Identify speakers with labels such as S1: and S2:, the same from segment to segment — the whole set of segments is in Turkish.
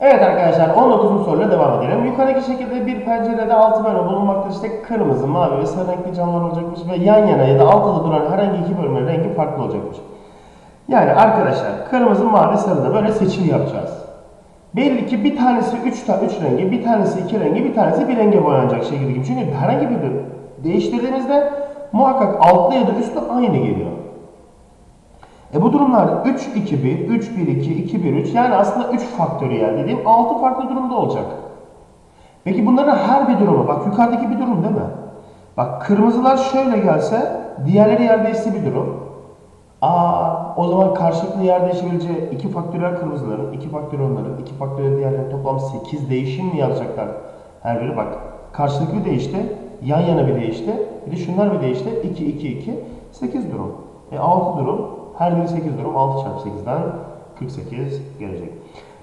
S1: Evet arkadaşlar 19. soruyla devam edelim. Yukarıdaki şekilde bir pencerede 6 bölme bulunmaktadır. İşte kırmızı, mavi ve sarı renkli camlar olacakmış ve yan yana ya da altta duran herhangi iki bölümün rengi farklı olacakmış. Yani arkadaşlar kırmızı, mavi, sarıda böyle seçim yapacağız. Belli ki bir tanesi 3 ta üç rengi, bir tanesi 2 rengi, bir tanesi bir renge boyanacak şekilde gibi. Çünkü herhangi bir değiştirdiğimizde muhakkak altlı ya da üstlü aynı geliyor. E bu durumlar 3 2 1, 3 1 2, 2 1 3 yani aslında 3 faktöriyel dediğim 6 farklı durumda olacak. Peki bunların her bir durumu bak yukarıdaki bir durum değil mi? Bak kırmızılar şöyle gelse diğerleri yer değişse bir durum. Aa o zaman karşılıklı yer değişebileceği iki faktöriyel kırmızıların, iki faktöriyel onların, iki faktöriyel diğerlerin toplam 8 değişim mi yazacaklar? Her biri bak karşılıklı değişti, yan yana bir değişti, bir de şunlar bir değişti. 2 2 2 8 durum. E 6 durum, her biri 8 durum. 6 çarpı 8'den 48 gelecek.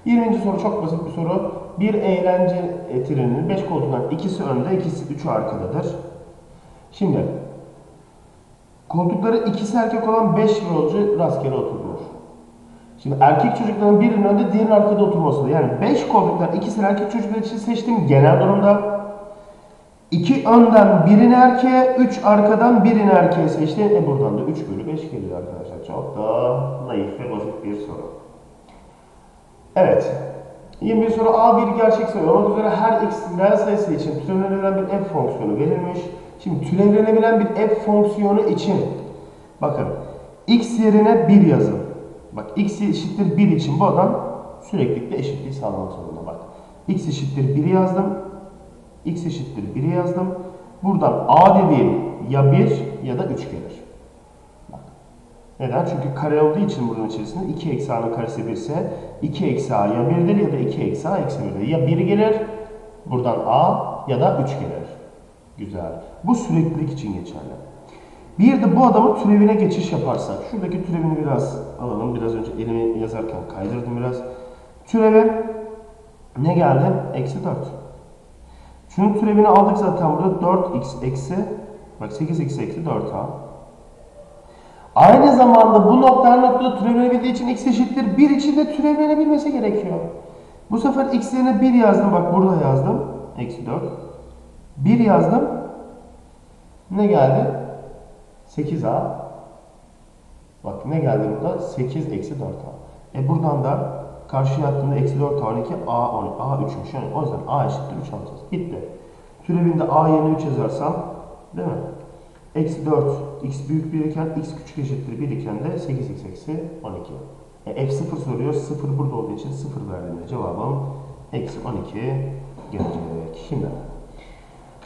S1: 20. soru çok basit bir soru. Bir eğlence treninin 5 koltuğundan ikisi önde, ikisi 3'ü arkadadır. Şimdi koltukları ikisi erkek olan 5 yolcu rastgele oturulur. Şimdi erkek çocukların birinin önde diğerinin arkada oturması. Yani 5 koltuktan ikisini erkek çocuklar için seçtiğim genel durumda. 2 önden birini erkeğe, 3 arkadan birini erkeğe seçtim. E buradan da 3 bölü 5 geliyor arkadaşlar. Çok da naif ve basit bir soru. Evet. 21 soru A bir gerçek sayı olmak üzere her x reel sayısı için türevlenebilen bir f fonksiyonu verilmiş. Şimdi türevlenebilen bir f fonksiyonu için bakın x yerine 1 yazın. Bak x eşittir 1 için bu adam süreklilikle eşitliği sağlamak zorunda bak. x eşittir 1 yazdım. X eşittir 1'i yazdım. Buradan a dediğim ya 1 ya da 3 gelir. Bak. Neden? Çünkü kare olduğu için bunun içerisinde 2 eksi a'nın karesi 1 ise 2 eksi a ya 1'dir ya da 2 eksi a eksi 1'dir. Ya 1 gelir buradan a ya da 3 gelir. Güzel. Bu süreklilik için geçerli. Bir de bu adamın türevine geçiş yaparsak. Şuradaki türevini biraz alalım. Biraz önce elimi yazarken kaydırdım biraz. Türevi ne geldi? Eksi 4. Şunun türevini aldık zaten burada. 4x eksi bak 8x eksi 4a. Aynı zamanda bu nokta noktada türevlenebildiği için x eşittir 1 için de türevlenebilmesi gerekiyor. Bu sefer x yerine 1 yazdım. Bak burada yazdım. Eksi 4. 1 yazdım. Ne geldi? 8a. Bak ne geldi burada? 8 eksi 4a. E buradan da karşıya attığımda eksi 4 a 12 a 10 a 3'müş. Yani o yüzden a eşittir 3 alacağız. Bitti. Türevinde a yerine 3 yazarsam değil mi? Eksi 4 x büyük 1 iken x küçük eşittir 1 iken de 8x eksi 12. E, f0 soruyor. 0 burada olduğu için 0 verdiğimde cevabım eksi 12 gelecek. Şimdi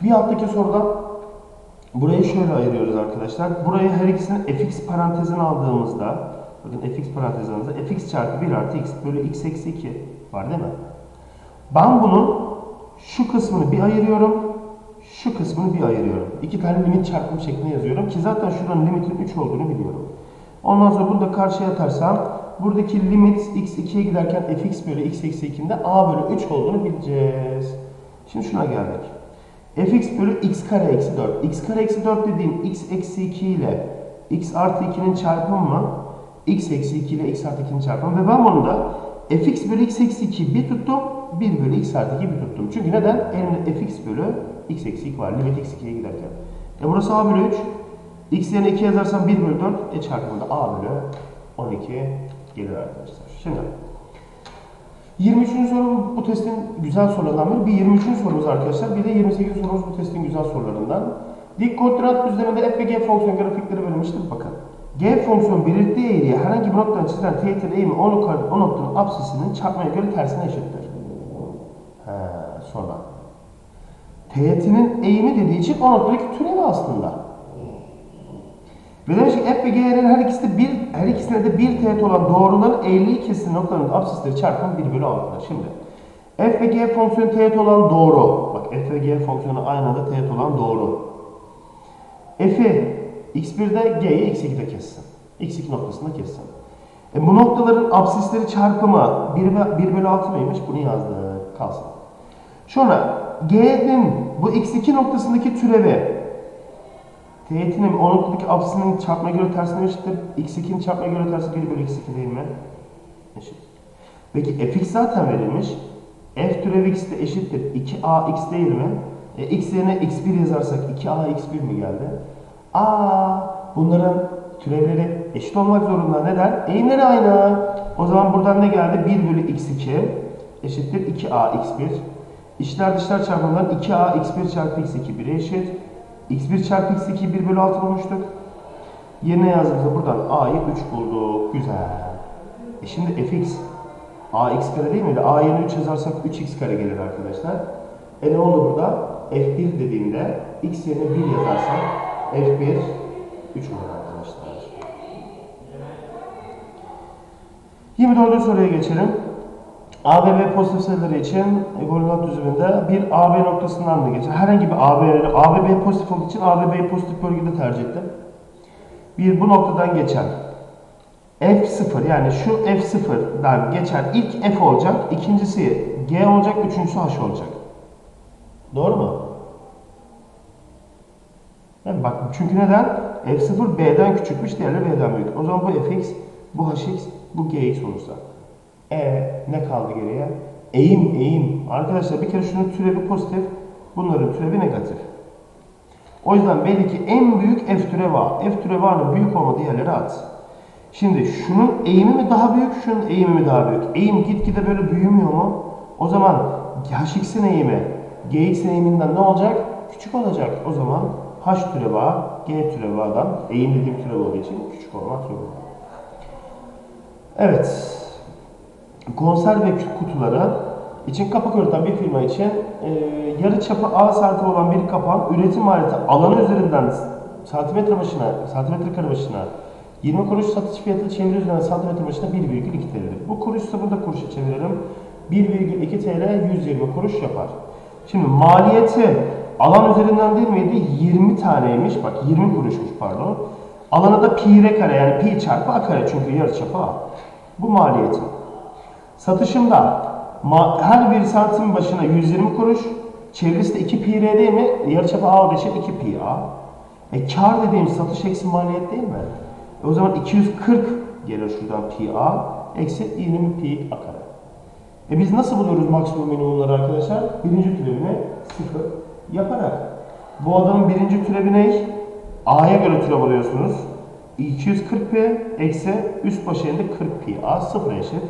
S1: bir alttaki soruda burayı şöyle ayırıyoruz arkadaşlar. Burayı her ikisini fx parantezine aldığımızda bakın fx aldığımızda fx çarpı 1 artı x bölü x eksi 2 var değil mi? Ben bunun şu kısmını bir ayırıyorum. Şu kısmını bir ayırıyorum. İki tane limit çarpım şeklinde yazıyorum ki zaten şuranın limitin 3 olduğunu biliyorum. Ondan sonra bunu da karşıya atarsam buradaki limit x 2'ye giderken fx bölü x eksi 2'nin a bölü 3 olduğunu bileceğiz. Şimdi şuna geldik. fx bölü x kare eksi 4. x kare eksi 4 dediğim x eksi 2 ile x artı 2'nin çarpımı mı? X eksi 2 ile x artı 2'nin çarpımı. Ve ben bunu da fx bölü x eksi 2 bir tuttum. 1 bölü x artı 2 bir tuttum. Çünkü neden? Elimde fx bölü x eksi 2 var. Limit x 2'ye giderken. E burası a bölü 3. x yerine 2 yazarsam 1 bölü 4. E çarpımında a bölü 12 gelir arkadaşlar. Şimdi 23. soru bu testin güzel sorularından biri. Bir 23. sorumuz arkadaşlar. Bir de 28. sorumuz bu testin güzel sorularından. Dik koordinat düzleminde f ve g fonksiyon grafikleri verilmiştir. Bakın. G fonksiyon belirttiği eğriye herhangi bir noktadan çizilen teğetin eğimi o, nokta, o noktanın apsisinin çarpmaya göre tersine eşittir. He, sonra. Teğetinin eğimi dediği için o noktadaki türevi aslında. Ve demiş ki f ve g'nin her ikisi de bir, her ikisinde de bir teğet olan doğruların eğriliği kesilen noktaların apsisleri çarpımı 1 bölü 6'dır. Şimdi f ve g fonksiyonu teğet olan doğru. Bak f ve g fonksiyonu aynı anda teğet olan doğru. f'i x1'de g'yi x2'de kessin. x2 noktasında kessin. E bu noktaların apsisleri çarpımı 1, 1 bölü 6 mıymış? Bunu yazdık. Kalsın. Sonra g'nin bu x2 noktasındaki türevi teğetinin o noktadaki apsisinin çarpma göre tersine eşittir. x2'nin çarpma göre tersi 1 bölü x2 değil mi? Eşit. Peki fx zaten verilmiş. f türev x de eşittir 2ax değil mi? E, x yerine x1 yazarsak 2a x1 mi geldi? Aa, bunların türevleri eşit olmak zorunda. Neden? Eğimleri aynı. O zaman buradan ne geldi? 1 bölü x2 eşittir 2a x1. İçler dışlar çarpımından 2a x1 çarpı x2 1'e eşit. x1 çarpı x2 1 bölü 6 bulmuştuk. Yerine yazdığımızda buradan a'yı 3 bulduk. Güzel. E şimdi fx ax kare değil miydi? a yerine 3 yazarsak 3x kare gelir arkadaşlar. E ne oldu burada? f1 dediğimde x yerine 1 yazarsak f1 3 olur arkadaşlar. 24. soruya geçelim. A ve pozitif sayıları için koordinat düzleminde bir AB noktasından da geçer. Herhangi bir AB, A ve B pozitif olduğu için A ve B'yi pozitif bölgede tercih ettim. Bir bu noktadan geçen F0 yani şu F0'dan geçen ilk F olacak, ikincisi G olacak, üçüncüsü H olacak. Doğru mu? Yani bak çünkü neden? F0 B'den küçükmüş, diğerleri B'den büyük. O zaman bu Fx, bu Hx, bu Gx olursa. E ne kaldı geriye? Eğim, eğim. Arkadaşlar bir kere şunun türevi pozitif, bunların türevi negatif. O yüzden belli ki en büyük F türevi A. F türevi A'nın büyük olmadığı yerlere at. Şimdi şunun eğimi mi daha büyük, şunun eğimi mi daha büyük? Eğim gitgide böyle büyümüyor mu? O zaman hx'in eğimi gx'in eğiminden ne olacak? Küçük olacak. O zaman h türevi A, g türevi A'dan eğim dediğim türev olduğu için küçük olmak zorunda. Evet. Konserve kutuları için kapak üreten bir firma için e, yarı çapı A santim olan bir kapağın üretim maliyeti alanı üzerinden santimetre başına, santimetre kare başına 20 kuruş satış fiyatı çeviri üzerinden santimetre başına 1,2 TL'dir. Bu kuruş ise burada kuruşa çevirelim. 1,2 TL 120 kuruş yapar. Şimdi maliyeti alan üzerinden değil miydi? 20 taneymiş. Bak 20 kuruşmuş pardon. Alanı da pi r kare yani pi çarpı a kare çünkü yarıçapı a. Bu maliyeti. Satışımda her bir santim başına 120 kuruş, çevresi de 2 pi r değil mi? Yarıçapı a olduğu için 2 pi a. E kar dediğim satış eksi maliyet değil mi? E o zaman 240 gelir şuradan pi a eksi 20 pi a kare. E biz nasıl buluyoruz maksimum minimumları arkadaşlar? Birinci türevini sıfır yaparak. Bu adamın birinci türevi ne? A'ya göre türev alıyorsunuz. 240 pi eksi üst başı yerinde 40 pi a sıfır eşit.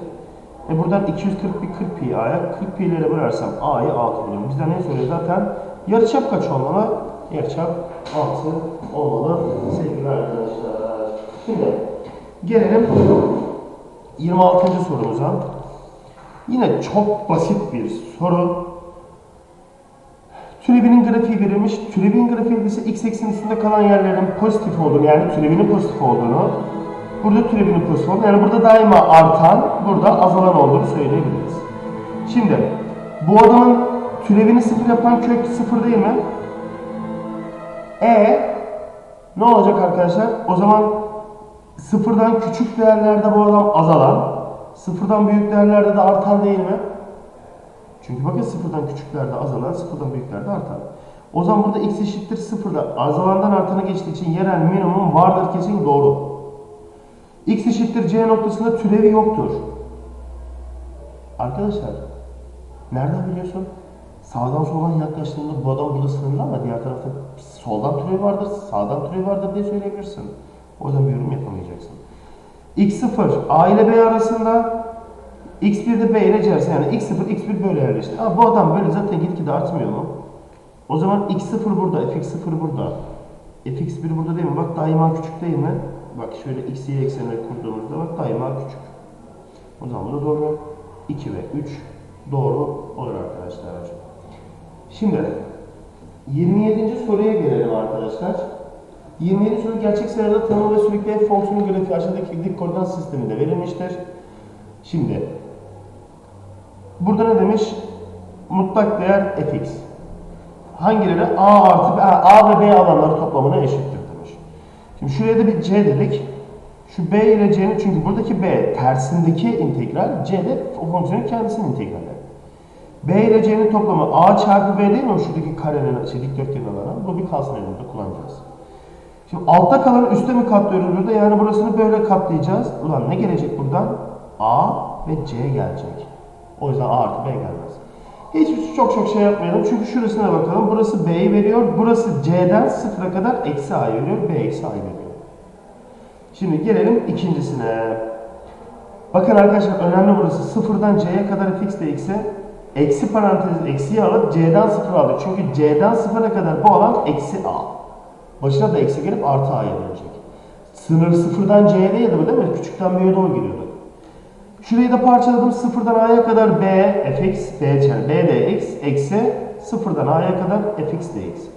S1: E buradan 240 pi 40 pi a'ya 40 pi'lere bölersem a'yı 6 buluyorum. Bizden ne soruyor zaten? Yarıçap kaç olmalı? Yarıçap 6 olmalı sevgili arkadaşlar. Şimdi gelelim 26. sorumuza. Yine çok basit bir soru. Türevinin grafiği verilmiş. Türevinin grafiği ise x eksenin üstünde kalan yerlerin pozitif olduğunu yani türevinin pozitif olduğunu burada türevinin pozitif olduğunu yani burada daima artan burada azalan olduğunu söyleyebiliriz. Şimdi bu adamın türevini sıfır yapan kök sıfır değil mi? E ne olacak arkadaşlar? O zaman sıfırdan küçük değerlerde bu adam azalan, sıfırdan büyük değerlerde de artan değil mi? Çünkü bakın sıfırdan küçüklerde azalan, sıfırdan büyüklerde artan. O zaman burada x eşittir sıfırda azalandan artana geçtiği için yerel minimum vardır kesin doğru. x eşittir c noktasında türevi yoktur. Arkadaşlar nereden biliyorsun? Sağdan soldan yaklaştığında bu adam burada sınırlı ama diğer tarafta soldan türevi vardır, sağdan türevi vardır diye söyleyebilirsin. O yüzden bir yorum yapamayacaksın. x0 a ile b arasında x1 de b ile c arasında yani x0 x1 böyle yerleşti. Ama bu adam böyle zaten gitgide artmıyor mu? O zaman x0 burada, fx0 burada. fx1 burada değil mi? Bak daima küçük değil mi? Bak şöyle x, y eksenine kurduğumuzda bak daima küçük. O zaman bu da doğru. 2 ve 3 doğru olur arkadaşlar. Şimdi 27. soruya gelelim arkadaşlar. 27 soru gerçek sayıda tanım ve sürekli f fonksiyonu grafiği aşağıdaki dik koordinat sisteminde verilmiştir. Şimdi burada ne demiş? Mutlak değer fx. Hangileri a artı b, a ve b alanları toplamına eşittir demiş. Şimdi şuraya da bir c dedik. Şu b ile c'nin çünkü buradaki b tersindeki integral, c de o fonksiyonun kendisinin integrali. b ile c'nin toplamı a çarpı b değil mi? Şuradaki karenin, şey, dikdörtgenin alanı. Bu bir kalsın elimizde kullanacağız. Şimdi altta kalan üste mi katlıyoruz burada? Yani burasını böyle katlayacağız. Ulan ne gelecek buradan? A ve C gelecek. O yüzden A artı B gelmez. Hiç çok çok şey yapmayalım çünkü şurasına bakalım. Burası B'yi veriyor. Burası C'den sıfıra kadar eksi A'yı veriyor. B eksi A'yı veriyor. Şimdi gelelim ikincisine. Bakın arkadaşlar önemli burası. Sıfırdan C'ye kadar fx de x'e eksi parantez eksiyi alıp C'den sıfır aldık. Çünkü C'den sıfıra kadar bu alan eksi A. Başına da eksi gelip artı A'ya dönecek. Sınır sıfırdan C'ye değil mi değil mi? Küçükten B'ye doğru gidiyordu. Şurayı da parçaladım. Sıfırdan A'ya kadar B, fx, B yani B dx eksi sıfırdan A'ya kadar fx dx.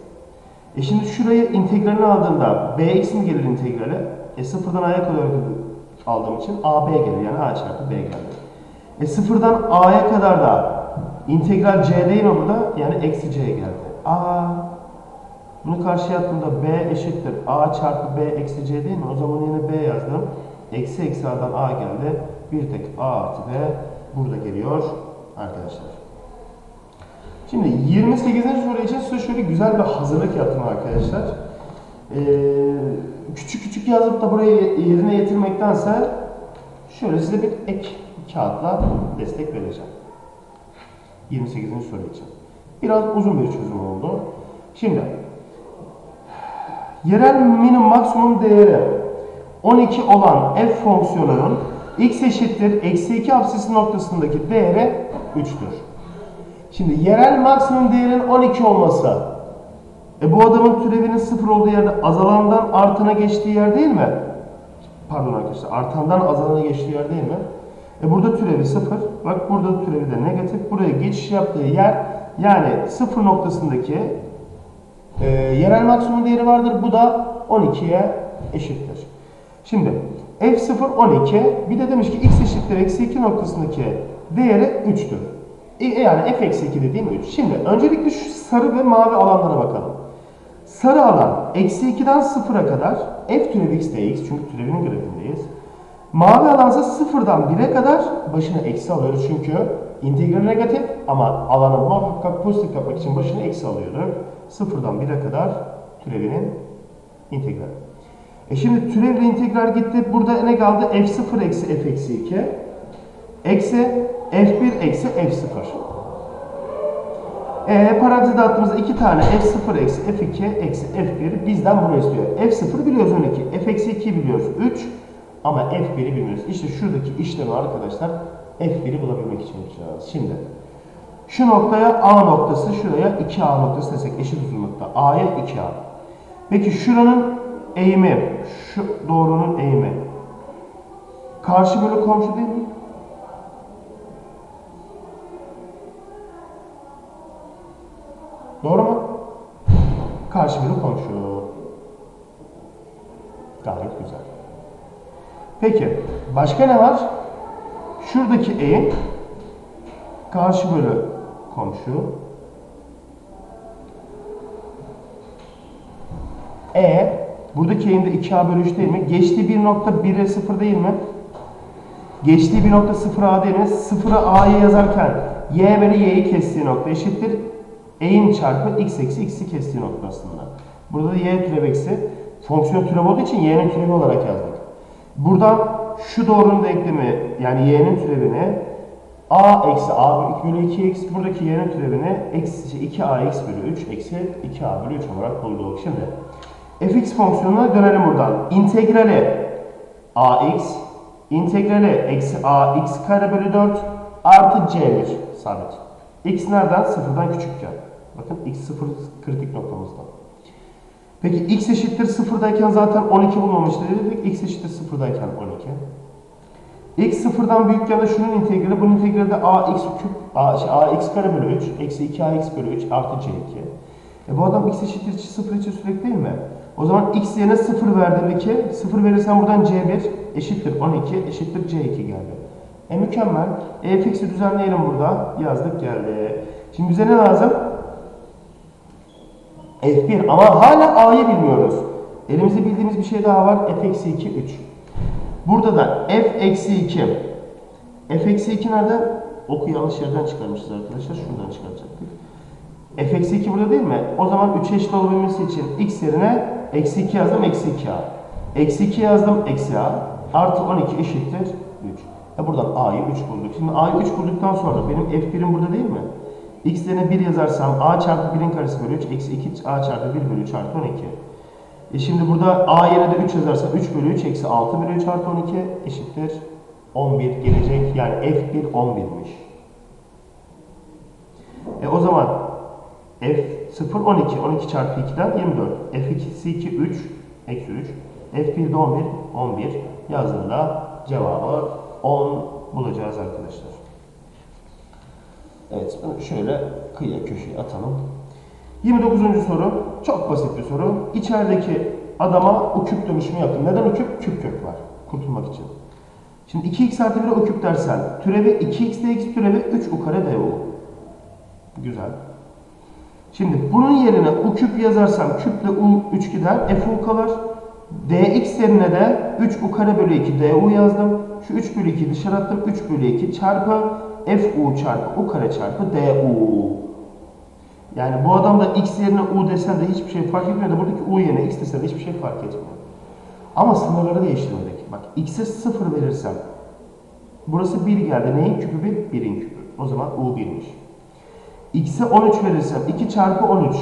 S1: E şimdi şurayı integralini aldığımda bx mi gelir integrali? E sıfırdan A'ya kadar aldığım için AB gelir. Yani A çarpı B geldi. E sıfırdan A'ya kadar da integral C değil mi burada? Yani eksi C geldi. A bunu karşıya attığımda B eşittir. A çarpı B eksi C değil mi? O zaman yine B yazdım. Eksi eksi A'dan A geldi. Bir tek A artı B burada geliyor arkadaşlar. Şimdi 28. soru için size şöyle güzel bir hazırlık yaptım arkadaşlar. Ee, küçük küçük yazıp da buraya yerine getirmektense şöyle size bir ek kağıtla destek vereceğim. 28. soru için. Biraz uzun bir çözüm oldu. Şimdi yerel minimum maksimum değeri 12 olan f fonksiyonunun x eşittir eksi 2 absisi noktasındaki değeri 3'tür. Şimdi yerel maksimum değerin 12 olması e bu adamın türevinin 0 olduğu yerde azalandan artana geçtiği yer değil mi? Pardon arkadaşlar artandan azalana geçtiği yer değil mi? E burada türevi 0. Bak burada türevi de negatif. Buraya geçiş yaptığı yer yani 0 noktasındaki e, yerel maksimum değeri vardır. Bu da 12'ye eşittir. Şimdi f0 12 bir de demiş ki x eşittir eksi 2 noktasındaki değeri 3'tür. E, yani f eksi 2 dediğim 3. Şimdi öncelikle şu sarı ve mavi alanlara bakalım. Sarı alan eksi 2'den 0'a kadar f türevi x dx çünkü türevinin grafiğindeyiz. Mavi alansa sıfırdan 1'e kadar başına eksi alıyoruz çünkü integral negatif ama alanı muhakkak pozitif yapmak için başına eksi alıyorduk. Sıfırdan 1'e kadar türevinin integrali. E şimdi türevle integral gitti. Burada ne kaldı? f0 eksi f eksi 2 eksi f1 eksi f0. E, parantezde attığımızda iki tane f0 eksi f2 eksi f1 bizden bunu istiyor. f0 biliyoruz 12, f eksi 2 biliyoruz 3 ama f1'i bilmiyoruz. İşte şuradaki işlemi arkadaşlar f1'i bulabilmek için yapacağız. Şimdi şu noktaya a noktası, şuraya 2a noktası desek eşit uzunlukta. a'ya 2a. Peki şuranın eğimi, şu doğrunun eğimi karşı bölü komşu değil mi? Doğru mu? Karşı bölü komşu. Gayet güzel. Peki, başka ne var? Şuradaki eğim karşı bölü komşu. E, buradaki de 2A bölü 3 değil mi? Geçtiği bir nokta 1'e 0 değil mi? Geçtiği bir nokta 0A değil mi? 0'a A'yı yazarken Y bölü Y'yi kestiği nokta eşittir. Eğim çarpı x eksi x'i kestiği noktasında. Burada da y türev eksi fonksiyon türev olduğu için y'nin türevi olarak yazdık. Buradan şu doğrunun denklemi yani y'nin türevini a eksi a bölü 2x buradaki y'nin türevini eksi 2ax bölü 3 eksi 2a bölü 3 olarak bulduk. Şimdi fx fonksiyonuna dönelim buradan. İntegrali ax integrali eksi ax kare bölü 4 artı c1 sabit. x nereden? Sıfırdan küçükken. Bakın x sıfır kritik noktamızda. Peki x eşittir sıfırdayken zaten 12 bulmamıştı dedik. x eşittir sıfırdayken 12. x sıfırdan büyükken de şunun integrali. Bunun integrali de ax küp, a, şey, ax kare bölü 3 eksi 2ax bölü 3 artı c2. E bu adam x eşittir sıfır için sürekli değil mi? O zaman x yerine 0 verdim 2. 0 verirsen buradan c1 eşittir 12 eşittir c2 geldi. E mükemmel. E fx'i düzenleyelim burada. Yazdık geldi. Şimdi bize ne lazım? F1 ama hala A'yı bilmiyoruz. Elimizde bildiğimiz bir şey daha var. F eksi 2 3. Burada da F eksi 2. F eksi 2 nerede? Oku yanlış yerden çıkarmışız arkadaşlar. Şuradan çıkaracaktık. Eksi 2 burada değil mi? O zaman 3 eşit olabilmesi için x yerine eksi 2 yazdım. Eksi 2A. Eksi 2 yazdım. Eksi A. Artı 12 eşittir 3. E buradan A'yı 3 bulduk. Şimdi A'yı 3 bulduktan sonra benim F1'im burada değil mi? x yerine 1 yazarsam a çarpı 1'in karesi bölü 3 eksi 2 a çarpı 1 bölü 3 artı 12. E şimdi burada a yerine de 3 yazarsam 3 bölü 3 eksi 6 bölü 3 artı 12 eşittir 11 gelecek. Yani f1 11'miş. E o zaman f0 12. 12 çarpı 2'den 24. f2'si 2 3 eksi 3. f1'de 11 11 yazdığında cevabı 10 bulacağız arkadaşlar. Evet bunu şöyle kıyıya köşeye atalım. 29. soru çok basit bir soru. İçerideki adama o küp dönüşümü yaptım. Neden o küp? Küp kök var. Kurtulmak için. Şimdi 2x artı 1'e o küp dersen türevi 2x dx türevi 3 u kare du. Güzel. Şimdi bunun yerine u küp yazarsam küple u 3 gider. f u kalır. dx yerine de 3 u kare bölü 2 du yazdım. Şu 3 bölü 2 dışarı attım. 3 bölü 2 çarpı f u çarpı u kare çarpı du. Yani bu adam da x yerine u desen de hiçbir şey fark etmiyor da buradaki u yerine x desen de hiçbir şey fark etmiyor. Ama sınırları değiştirmedik. Bak x'e 0 verirsem burası 1 geldi. Neyin küpü 1? 1'in küpü. O zaman u 1'miş. X'e 13 verirsem 2 çarpı 13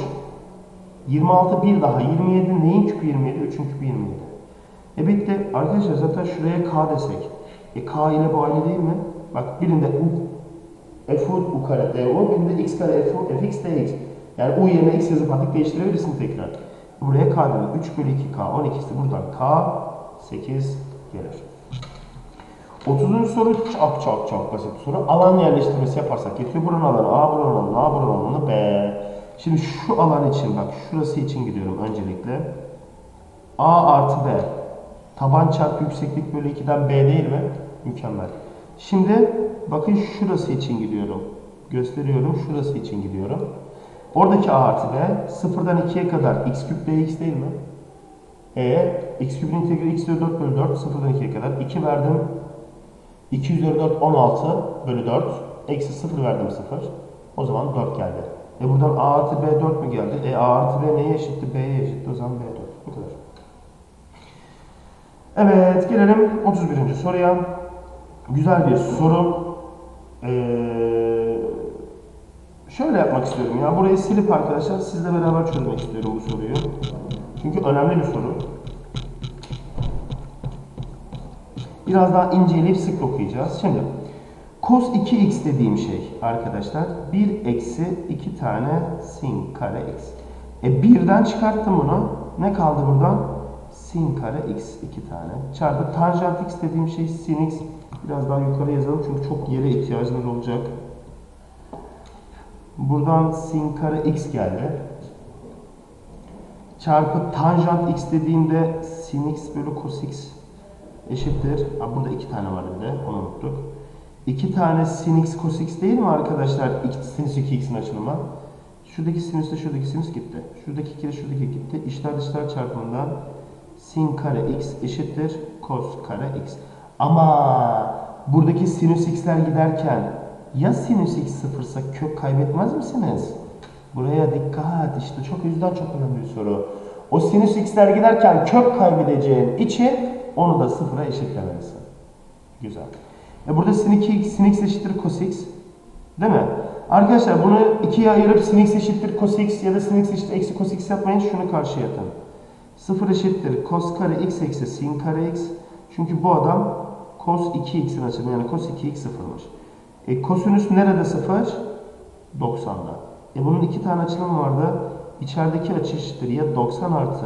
S1: 26 1 daha 27 neyin küpü 27? 3'ün küpü 27. E bitti. Arkadaşlar zaten şuraya k desek. E k ile bu aynı değil mi? Bak birinde u f u, kare du, birinde x kare f u, fx dx. Yani u yerine x yazıp artık değiştirebilirsin tekrar. Buraya k demek. 3 bölü 2k, 12'si buradan k, 8 gelir. 30. soru çok çok çok basit soru. Alan yerleştirmesi yaparsak yetiyor. Buranın alanı A, buranın alanı A, buranın alanı B. Şimdi şu alan için bak şurası için gidiyorum öncelikle. A artı B. Taban çarpı yükseklik bölü 2'den B değil mi? Mükemmel. Şimdi bakın şurası için gidiyorum. Gösteriyorum. Şurası için gidiyorum. Oradaki A artı B sıfırdan 2'ye kadar x küp dx değil mi? E x küpün integrali x üzeri 4 bölü 4 sıfırdan 2'ye kadar 2 verdim. 2 üzeri 4 16 bölü 4 eksi 0 verdim 0. O zaman 4 geldi. E buradan A artı B 4 mü geldi? E A artı B neye eşitti? B'ye eşitti. O zaman B 4. Bu kadar. Evet gelelim 31. soruya. Güzel bir soru. Ee, şöyle yapmak istiyorum ya. Burayı silip arkadaşlar sizle beraber çözmek istiyorum bu soruyu. Çünkü önemli bir soru. Biraz daha inceleyip sık okuyacağız. Şimdi cos 2x dediğim şey arkadaşlar 1 eksi 2 tane sin kare x. E birden çıkarttım bunu. Ne kaldı buradan? Sin kare x 2 tane. Çarpı tanjant x dediğim şey sin x. Biraz daha yukarı yazalım çünkü çok yere ihtiyacımız olacak. Buradan sin kare x geldi. Çarpı tanjant x dediğimde sin x bölü cos x eşittir. Ha, burada iki tane var bir de onu unuttuk. İki tane sin x cos x değil mi arkadaşlar? X, sinüs 2x'in açılımı. Şuradaki sinüsle şuradaki sinüs gitti. Şuradaki 2 ile şuradaki gitti. İçler dışlar çarpımından sin kare x eşittir cos kare x. Ama buradaki sinüs x'ler giderken ya sinüs x sıfırsa kök kaybetmez misiniz? Buraya dikkat. İşte çok yüzden çok önemli bir soru. O sinüs x'ler giderken kök kaybedeceğin için onu da sıfıra eşitlemelisin. Güzel. E burada sin 2 sin x eşittir cos x. Değil mi? Arkadaşlar bunu ikiye ayırıp sin x eşittir cos x ya da sin x eşittir eksi cos x yapmayın. Şunu karşıya atın. 0 eşittir cos kare x eksi sin kare x. Çünkü bu adam cos 2x'in açılımı yani cos 2x sıfırmış. E kosinüs nerede sıfır? 90'da. E bunun iki tane açılımı vardı. İçerideki açı eşittir ya 90 artı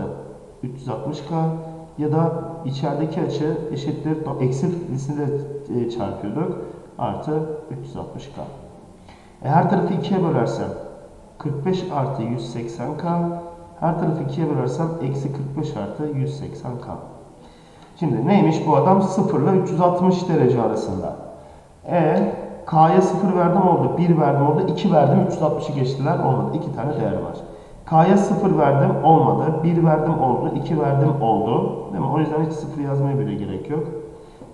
S1: 360k ya da içerideki açı eşittir eksilisini de çarpıyorduk artı 360k. E her tarafı 2'ye bölersem 45 artı 180k her tarafı 2'ye bölersem eksi 45 artı 180k. Şimdi neymiş bu adam 0 ile 360 derece arasında. E K'ya 0 verdim oldu, 1 verdim oldu, 2 verdim 360'ı geçtiler olmadı. 2 tane değer var. K'ya 0 verdim olmadı, 1 verdim oldu, 2 verdim oldu. Değil mi? O yüzden hiç 0 yazmaya bile gerek yok.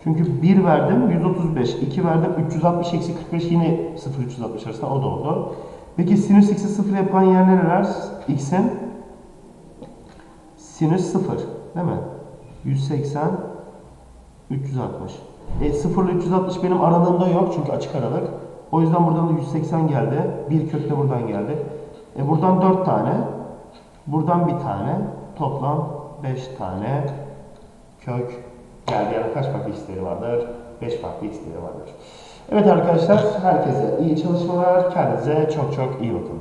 S1: Çünkü 1 verdim 135, 2 verdim 360 eksi 45 yine 0 360 arasında o da oldu. Peki sinüs x'i 0 yapan yer nereler? X'in sinüs 0 değil mi? 180 360. E 0 ile 360 benim aralığımda yok çünkü açık aralık. O yüzden buradan da 180 geldi. Bir kök de buradan geldi. E buradan 4 tane. Buradan bir tane. Toplam 5 tane kök geldi. Yani kaç farklı x'leri vardır? 5 farklı x'leri vardır. Evet arkadaşlar herkese iyi çalışmalar. Kendinize çok çok iyi bakın.